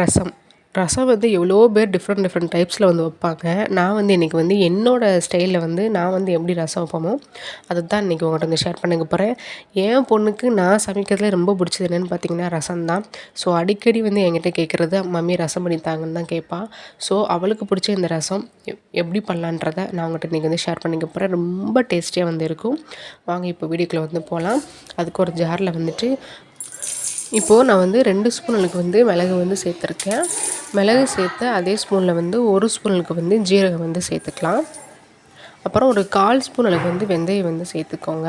ரசம். ரசம் வந்து எவ்வளோ பேர் டிஃப்ரெண்ட் டிஃப்ரெண்ட் டைப்ஸில் வந்து வைப்பாங்க. நான் வந்து இன்றைக்கி வந்து என்னோடய ஸ்டைலில் வந்து நான் வந்து எப்படி ரசம் வைப்போமோ அதை தான் இன்றைக்கி உங்கள்கிட்ட வந்து ஷேர் பண்ணிக்க போகிறேன் என் பொண்ணுக்கு நான் சமைக்கிறதுல ரொம்ப பிடிச்சது என்னென்னு பார்த்தீங்கன்னா ரசம் தான் ஸோ அடிக்கடி வந்து என்கிட்ட கேட்குறது மம்மி ரசம் பண்ணித்தாங்கன்னு தான் கேட்பாள் ஸோ அவளுக்கு பிடிச்ச இந்த ரசம் எப்படி பண்ணலான்றத நான் உங்கள்கிட்ட இன்றைக்கி வந்து ஷேர் பண்ணிக்க போகிறேன் ரொம்ப டேஸ்டியாக வந்து இருக்கும். வாங்க இப்போ வீடியோக்குள்ளே வந்து போகலாம் அதுக்கு ஒரு ஜாரில் வந்துட்டு இப்போது நான் வந்து ரெண்டு ஸ்பூன் அளவுக்கு வந்து மிளகு வந்து சேர்த்துருக்கேன். மிளகு சேர்த்து அதே ஸ்பூனில் வந்து ஒரு ஸ்பூன் அளவுக்கு வந்து ஜீரகம் வந்து சேர்த்துக்கலாம். அப்புறம் ஒரு கால் ஸ்பூன் அளவுக்கு வந்து வெந்தயம் வந்து சேர்த்துக்கோங்க.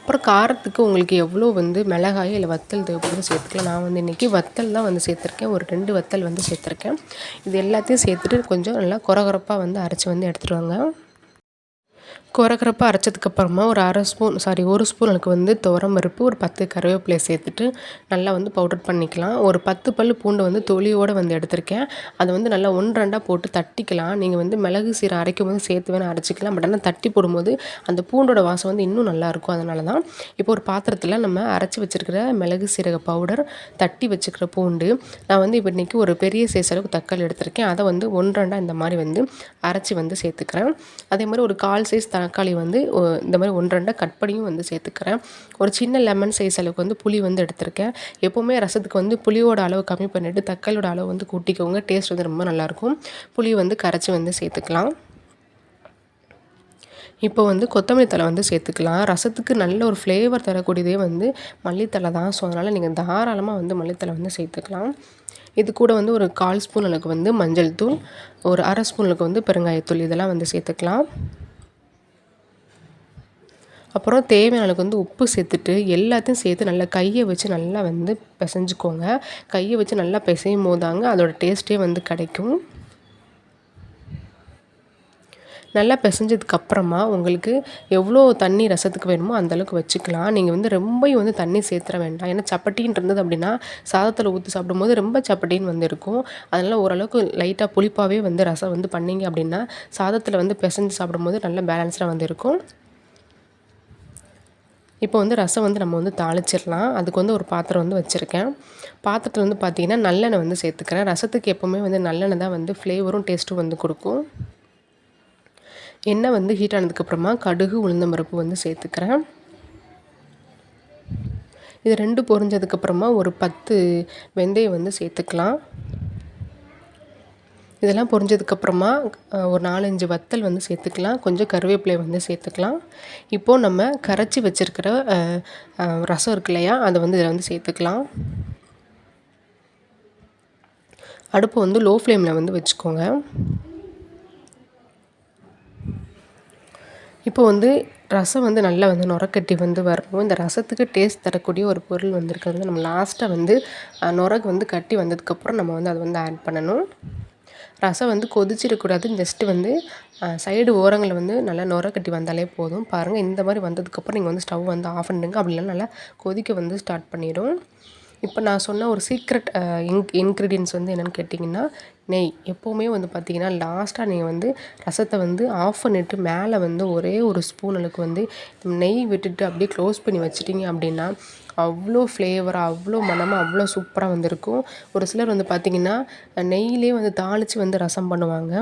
அப்புறம் காரத்துக்கு உங்களுக்கு எவ்வளோ வந்து மிளகாய் இல்லை வத்தல் தேவைப்படுது சேர்த்துக்கலாம். நான் வந்து இன்றைக்கி வத்தல் தான் வந்து சேர்த்துருக்கேன். ஒரு ரெண்டு வத்தல் வந்து சேர்த்துருக்கேன். இது எல்லாத்தையும் சேர்த்துட்டு கொஞ்சம் நல்லா குறகுறப்பாக வந்து அரைச்சி வந்து எடுத்துகிட்டு வாங்க. குறக்குறப்பா அரைச்சதுக்கப்புறமா ஒரு அரை ஸ்பூன் சாரி ஒரு ஸ்பூன் எனக்கு வந்து துவரம் பருப்பு ஒரு பத்து கருவேப்பிலை சேர்த்துட்டு நல்லா வந்து பவுடர் பண்ணிக்கலாம். ஒரு பத்து பல் பூண்டு வந்து தொலியோடு வந்து எடுத்திருக்கேன். அதை வந்து நல்லா ஒன்று ரெண்டாக போட்டு தட்டிக்கலாம். நீங்கள் வந்து மிளகு சீரை அரைக்கும் போது சேர்த்து வேணால் அரைச்சிக்கலாம். பட் ஆனால் தட்டி போடும்போது அந்த பூண்டோட வாசம் வந்து இன்னும் நல்லாயிருக்கும் அதனால தான் இப்போ ஒரு பாத்திரத்தில் நம்ம அரைச்சி வச்சுருக்கிற மிளகு சீரக பவுடர் தட்டி வச்சுக்கிற பூண்டு நான் வந்து இப்போ இன்றைக்கி ஒரு பெரிய சைஸ் அளவுக்கு தக்காளி எடுத்திருக்கேன். அதை வந்து ஒன்று ரெண்டாக இந்த மாதிரி வந்து அரைச்சி வந்து சேர்த்துக்கிறேன். அதே மாதிரி ஒரு கால் சைஸ் தக்காளி வந்து இந்த மாதிரி ஒன்று ரெண்டாக கட் பண்ணியும் வந்து சேர்த்துக்கிறேன். ஒரு சின்ன லெமன் சைஸ் அளவுக்கு வந்து புளி வந்து எடுத்திருக்கேன். எப்போவுமே ரசத்துக்கு வந்து புளியோட அளவு கம்மி பண்ணிவிட்டு தக்காளியோட அளவு வந்து கூட்டிக்கோங்க. டேஸ்ட் வந்து ரொம்ப நல்லாயிருக்கும். புளி வந்து கரைச்சி வந்து சேர்த்துக்கலாம். இப்போ வந்து கொத்தமல்லி தழை வந்து சேர்த்துக்கலாம். ரசத்துக்கு நல்ல ஒரு ஃப்ளேவர் தரக்கூடியதே வந்து மல்லித்தழை தான். ஸோ அதனால் நீங்கள் தாராளமாக வந்து மல்லித்தழை வந்து சேர்த்துக்கலாம். இது கூட வந்து ஒரு கால் ஸ்பூன் அளவுக்கு வந்து மஞ்சள் தூள் ஒரு அரை ஸ்பூன் அளவுக்கு வந்து பெருங்காயத்தூள் இதெல்லாம் வந்து சேர்த்துக்கலாம். அப்புறம் தேவையான அளவுக்கு வந்து உப்பு சேர்த்துட்டு எல்லாத்தையும் சேர்த்து நல்லா கையை வச்சு நல்லா வந்து பிசைஞ்சுக்கோங்க. கையை வச்சு நல்லா பிசையும் போதாங்க அதோடய டேஸ்ட்டே வந்து கிடைக்கும். நல்லா பிசைஞ்சதுக்கப்புறமா உங்களுக்கு எவ்வளோ தண்ணி ரசத்துக்கு வேணுமோ அந்தளவுக்கு வச்சுக்கலாம். நீங்கள் வந்து ரொம்பையும் வந்து தண்ணி சேர்த்துற வேண்டாம். ஏன்னா சப்பட்டின்னு இருந்தது அப்படின்னா சாதத்தில் ஊற்றி சாப்பிடும்போது ரொம்ப சப்பட்டின்னு வந்து இருக்கும். அதனால் ஓரளவுக்கு லைட்டாக புளிப்பாகவே வந்து ரசம் வந்து பண்ணிங்க அப்படின்னா சாதத்தில் வந்து பிசைஞ்சு சாப்பிடும்போது நல்ல பேலன்ஸாக வந்து இருக்கும். இப்போ வந்து ரசம் வந்து நம்ம வந்து தாளிச்சிடலாம். அதுக்கு வந்து ஒரு பாத்திரம் வந்து வச்சுருக்கேன். பாத்திரத்தில் வந்து பார்த்திங்கன்னா நல்லெண்ணெய் வந்து சேர்த்துக்கிறேன். ரசத்துக்கு எப்போவுமே வந்து நல்லெண்ணெய் தான் வந்து ஃப்ளேவரும் டேஸ்ட்டும் வந்து கொடுக்கும். எண்ணெய் வந்து ஹீட் ஆனதுக்கப்புறமா கடுகு உளுந்தம்பருப்பு வந்து சேர்த்துக்கிறேன். இது ரெண்டு பொரிஞ்சதுக்கப்புறமா ஒரு பத்து வெந்தயம் வந்து சேர்த்துக்கலாம். இதெல்லாம் பொரிஞ்சதுக்கப்புறமா ஒரு நாலஞ்சு வத்தல் வந்து சேர்த்துக்கலாம். கொஞ்சம் கருவேப்பிலை வந்து சேர்த்துக்கலாம். இப்போது நம்ம கரைச்சி வச்சுருக்கிற ரசம் இருக்கு இல்லையா அதை வந்து இதில் வந்து சேர்த்துக்கலாம். அடுப்பை வந்து லோ ஃப்ளேமில் வந்து வச்சுக்கோங்க. இப்போ வந்து ரசம் வந்து நல்லா வந்து நுரக்கட்டி வந்து வரணும். இந்த ரசத்துக்கு டேஸ்ட் தரக்கூடிய ஒரு பொருள் வந்து இருக்கிறது நம்ம லாஸ்ட்டாக வந்து நுரகு வந்து கட்டி வந்ததுக்கப்புறம் நம்ம வந்து அதை வந்து ஆட் பண்ணணும். ரசம் வந்து கொதிச்சிடக்கூடாது ஜஸ்ட்டு வந்து சைடு ஓரங்களில் வந்து நல்லா நுர கட்டி வந்தாலே போதும். பாருங்கள் இந்த மாதிரி வந்ததுக்கப்புறம் நீங்கள் வந்து ஸ்டவ் வந்து ஆஃப் பண்ணிடுங்க. அப்படி இல்லைனா நல்லா கொதிக்க வந்து ஸ்டார்ட் பண்ணிடும். இப்போ நான் சொன்ன ஒரு சீக்ரெட் இன் இன்க்ரீடியன்ஸ் வந்து என்னென்னு கேட்டிங்கன்னா நெய். எப்போவுமே வந்து பார்த்திங்கன்னா லாஸ்ட்டாக நீங்கள் வந்து ரசத்தை வந்து ஆஃப் பண்ணிவிட்டு மேலே வந்து ஒரே ஒரு ஸ்பூன் அளவுக்கு வந்து நெய் விட்டுட்டு அப்படியே க்ளோஸ் பண்ணி வச்சிட்டிங்க அப்படின்னா அவ்வளோ ஃப்ளேவராக அவ்வளோ மனமாக அவ்வளோ சூப்பராக வந்திருக்கும். ஒரு சிலர் வந்து பார்த்திங்கன்னா நெய்யிலே வந்து தாளித்து வந்து ரசம் பண்ணுவாங்க.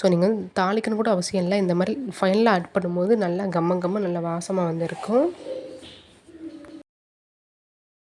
ஸோ நீங்கள் வந்து தாளிக்கணும் கூட அவசியம் இல்லை. இந்த மாதிரி ஃபைனலாக ஆட் பண்ணும்போது நல்லா கம்ம கம்ம நல்லா வாசமாக வந்து இருக்கும்